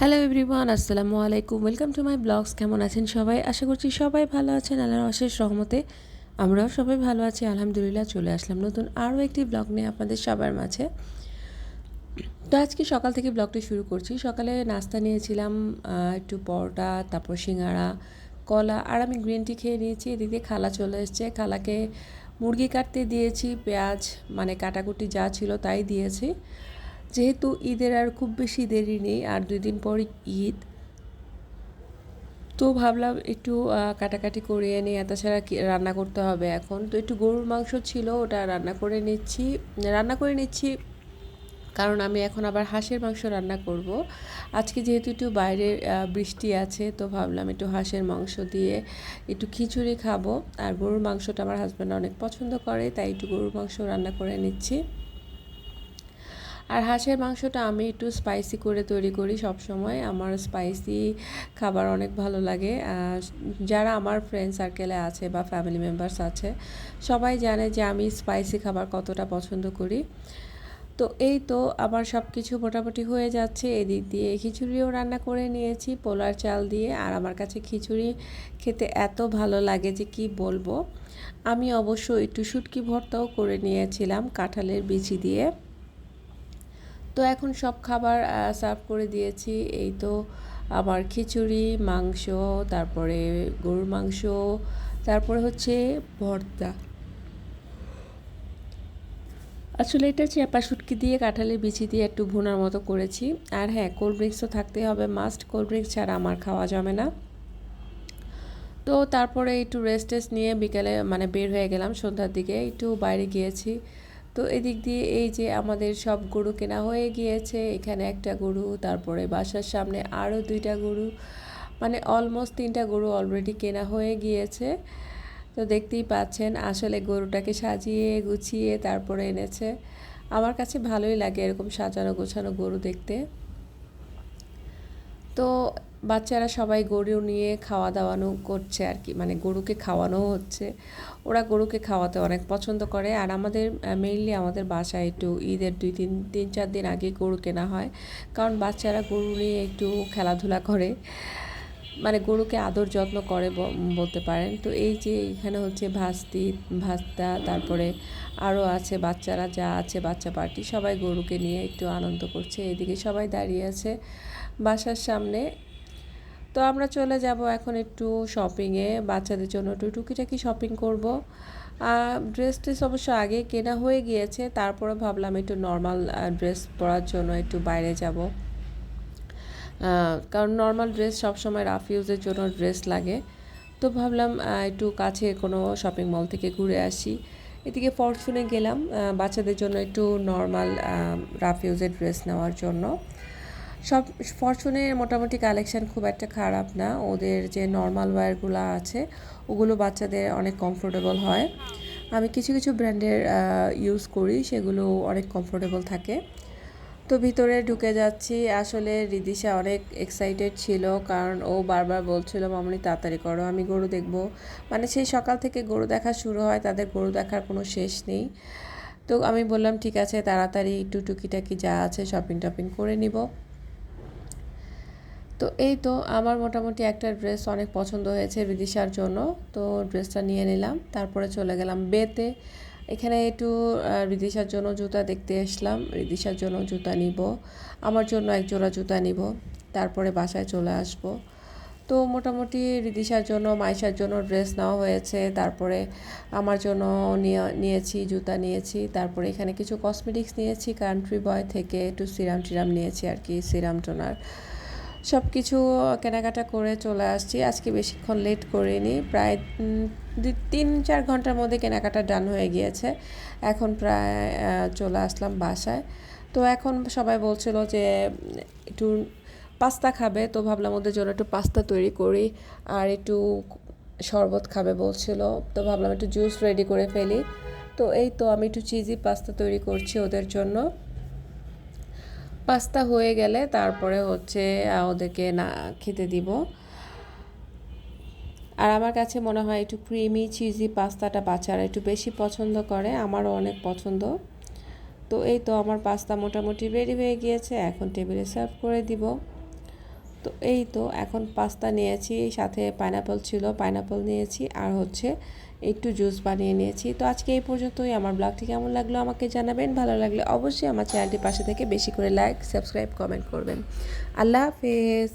Hello everyone আসসালামু আলাইকুম welcome to my blogs কেমন আছেন সবাই? আশা করছি সবাই ভালো আছেন। আল্লাহর অশেষ রহমতে আমরাও সবাই ভালো আছি। আলহামদুলিল্লাহ, চলে আসলাম নতুন আরও একটি ব্লগ নিয়ে আপনাদের সবার মাঝে। তো আজকে সকাল থেকে ব্লগটি শুরু করছি। সকালে নাস্তা নিয়েছিলাম একটু পরোটা, তারপর সিঙ্গাড়া, কলা, আর আমি গ্রিন টি খেয়ে নিয়েছি। এদিকে খালা চলে এসছে। খালাকে মুরগি কাটতে দিয়েছি, পেঁয়াজ মানে কাটাকুটি যা ছিল তাই দিয়েছি। যেহেতু ঈদের আর খুব বেশি দেরি নেই, আর দুই দিন পর ঈদ, তো ভাবলাম একটু কাটাকাটি করে নিয়ে তাছাড়া কি রান্না করতে হবে এখন। তো একটু গরুর মাংস ছিল, ওটা রান্না করে নিচ্ছি। রান্না করে নিচ্ছি, কারণ আমি এখন আবার হাঁসের মাংস রান্না করব। আজকে যেহেতু একটু বাইরে বৃষ্টি আছে, তো ভাবলাম একটু হাঁসের মাংস দিয়ে একটু খিচুড়ি খাব। আর গরুর মাংসটা আমার হাজব্যান্ড অনেক পছন্দ করে, তাই একটু গরুর মাংস রান্না করে নিচ্ছি। আর হাঁসের মাংসটা আমি একটু স্পাইসি করে তৈরি করি সব সময় আমার স্পাইসি খাবার অনেক ভালো লাগে। যারা আমার ফ্রেন্ড সার্কেলে আছে বা ফ্যামিলি মেম্বার্স আছে, সবাই জানে যে আমি স্পাইসি খাবার কতটা পছন্দ করি। তো এই তো আমার সব কিছু মোটামুটি হয়ে যাচ্ছে। এদিক দিয়ে খিচুড়িও রান্না করে নিয়েছি পোলার চাল দিয়ে। আর আমার কাছে খিচুড়ি খেতে এত ভালো লাগে যে কি বলব। আমি অবশ্য একটু শুটকি ভর্তাও করে নিয়েছিলাম কাঁঠালের বিচি দিয়ে। তো এখন সব খাবার সার্ভ করে দিয়েছি। এই তো আমার খিচুড়ি, মাংস, তারপরে গরুর মাংস, তারপরে হচ্ছে ভর্তা। আসলে এটা চেপা শুটকি দিয়ে, কাঁঠালের বিচি দিয়ে একটু ভুনার মতো করেছি। আর হ্যাঁ কোল্ড ড্রিঙ্কসও থাকতে হবে। মাস্ট কোল্ড ড্রিঙ্কস ছাড়া আমার খাওয়া যাবে না। তো তারপরে একটু রেস্ট টেস্ট নিয়ে বিকেলে মানে বের হয়ে গেলাম সন্ধ্যার দিকে। একটু বাইরে গিয়েছি। তো এদিক দিয়ে এই যে আমাদের সব গরু কেনা হয়ে গিয়েছে, এখানে একটা গরু, তারপরে বাসার সামনে আরও দুইটা গরু মানে অলমোস্ট তিনটা গরু অলরেডি কেনা হয়ে গিয়েছে। তো দেখতেই পাচ্ছেন আসলে গরুটাকে সাজিয়ে গুছিয়ে তারপরে এনেছে। আমার কাছে ভালোই লাগে এরকম সাজানো গোছানো গরু দেখতে। তো বাচ্চারা সবাই গরু নিয়ে খাওয়া দাওয়ানো করছে আর কি মানে গরুকে খাওয়ানো হচ্ছে। ওরা গরুকে খাওয়াতে অনেক পছন্দ করে। আর আমাদের মেইনলি আমাদের বাসায় একটু ঈদের দুই তিন তিন চার দিন আগে গরু কেনা হয়। কারণ বাচ্চারা গরু নিয়ে একটু খেলাধুলা করে। মানে গরুকে আদর যত্ন করে বলতে পারেন। তো এই যে এখানে হচ্ছে ভাস্তি, ভাস্তা, তারপরে আরও আছে বাচ্চারা যা আছে, বাচ্চা পার্টি, সবাই গরুকে নিয়ে একটু আনন্দ করছে। এদিকে সবাই দাঁড়িয়ে আছে বাসার সামনে। তো আমরা চলে যাব এখন একটু শপিংয়ে বাচ্চাদের জন্য একটু টুকিটাকি শপিং করব। ড্রেস ট্রেস অবশ্য আগে কেনা হয়ে গিয়েছে তারপরে ভাবলাম একটু নর্মাল ড্রেস পরার জন্য একটু বাইরে যাব। কারণ নর্মাল ড্রেস সবসময় রাফ ইউজের জন্য ড্রেস লাগে। তো ভাবলাম একটু কাছে কোনো শপিং মল থেকে ঘুরে আসি। এদিকে ফরচুনে গেলাম বাচ্চাদের জন্য একটু নর্মাল রাফ ইউজের ড্রেস নেওয়ার জন্য। সব ফরচুনের মোটামুটি কালেকশান খুব একটা খারাপ না। ওদের যে নর্মাল ওয়্যারগুলো আছে, ওগুলো বাচ্চাদের অনেক কমফোর্টেবল হয়। আমি কিছু কিছু ব্র্যান্ডের ইউজ করি, সেগুলো অনেক কমফোর্টেবল থাকে। তো ভিতরে ঢুকে যাচ্ছি। আসলে রিদিশা অনেক এক্সাইটেড ছিল, কারণ ও বারবার বলছিল, মামনি, তাড়াতাড়ি করো, আমি গরু দেখব। মানে সেই সকাল থেকে গরু দেখা শুরু হয়, তাদের গরু দেখার কোনো শেষ নেই। তো আমি বললাম, ঠিক আছে, তাড়াতাড়ি একটু টুকিটাকি যা আছে শপিং টপিং করে নিব। তো এই তো আমার মোটামুটি একটা ড্রেস অনেক পছন্দ হয়েছে বিদিশার জন্য। তো ড্রেসটা নিয়ে নিলাম, তারপরে চলে গেলাম বেতে। এখানে একটু রিদিশার জন্য জুতা দেখতে আসলাম, রিদিশার জন্য জুতা নিব, আমার জন্য এক জোড়া জুতা নিব, তারপরে বাসায় চলে আসব। তো মোটামুটি রিদিশার জন্য, মাইশার জন্য ড্রেস নেওয়া হয়েছে, তারপরে আমার জন্য নিয়েছি, জুতা নিয়েছি, তারপরে এখানে কিছু কসমেটিক্স নিয়েছি, কান্ট্রি বয় থেকে একটু সিরাম টিরাম নিয়েছি আর কি, সিরাম টোনার। সব কিছু কেনাকাটা করে চলে আসছি। আজকে বেশিক্ষণ লেট করিনি। প্রায় তিন, চার ঘণ্টার মধ্যে কেনাকাটা ডান হয়ে গিয়েছে। এখন প্রায় চলে আসলাম বাসায়। তো এখন সবাই বলছিল যে, একটু পাস্তা খাবে। তো ভাবলাম ওদের জন্য একটু পাস্তা তৈরি করি আর একটু শরবত খাবে বলছিল। তো ভাবলাম একটু জুস রেডি করে ফেলি। তো এই তো আমি একটু চিজি পাস্তা তৈরি করছি ওদের জন্য। পাস্তা হয়ে গেলে তারপরে হচ্ছে ওদেরকে না খেতে দিব। আর আমার কাছে মনে হয় একটু ক্রিমি চিজি পাস্তাটা বাচ্চারা একটু বেশি পছন্দ করে, আমারও অনেক পছন্দ। তো এই তো আমার পাস্তা মোটামুটি রেডি হয়ে গিয়েছে, এখন টেবিলে সার্ভ করে দিব। তো এই তো এখন পাস্তা নিয়েছি, সাথে পাইনাপল ছিল পাইনাপল নিয়েছি আর হচ্ছে একটু জুস বানিয়ে নিয়েছি। তো আজকে এই পর্যন্তই, আমার ব্লগটি কেমন লাগল আমাকে জানাবেন, ভালো লাগলে অবশ্যই আমার চ্যানেলটির পাশে থেকে বেশি করে লাইক সাবস্ক্রাইব কমেন্ট করবেন। আল্লাহ হাফেজ।